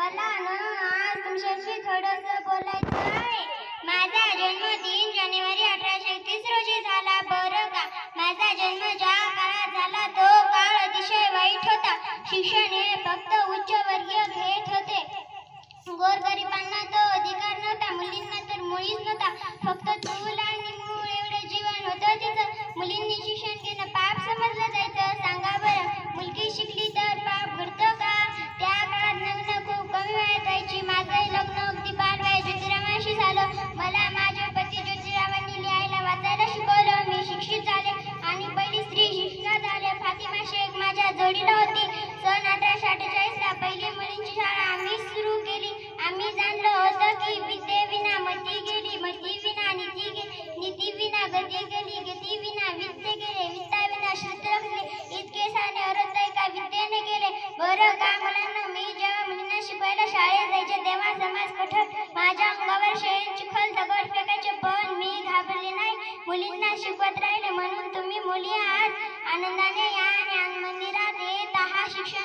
मला ना आज तुमच्याशी थोडंसं बोलायचं आहे. माझा जन्म तीन जानेवारी अठराशे तीस रोजी झाला. बरं का? माझा जन्म ज्या काळात झाला तो काळ अतिशय वाईट होता. शिक्षण हे फक्त उच्चवर्गीय अठ्ठेचाळीसला पहिली मुलींची शाळा आम्ही सुरू केली. आम्ही जाणलं होतं की विद्येविना मती गेली मती विना नीती गे नीती विना गती गेली गती विना विद्य गेले वित्ताविना शूद्र गेले इतके सारे अरत एका विद्येने गेले बरं का मुलांना मी जेव्हा मुलींना शिकवायला शाळेत जायचे तेव्हा समाज कठोर. माझ्या अंगावर शेळी चिखल दगड फेकायचे पण मी घाबरले नाही. मुलींना शिकवत राहिले म्हणून तुम्ही मुली आहात. आनंदाने या आणि मंदिरात येत आहात. शिक्षण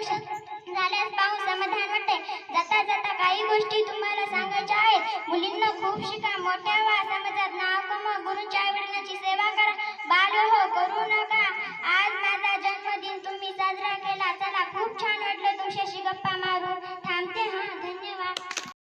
औषध झाल्यास पाहून समाधान वाटते. जाता जाता काही गोष्टी तुम्हाला सांगायच्या आहेत. मुलींना खूप शिका मोठ्या वा समाजात नाव कमा गुरुच्या आईवडिलांची सेवा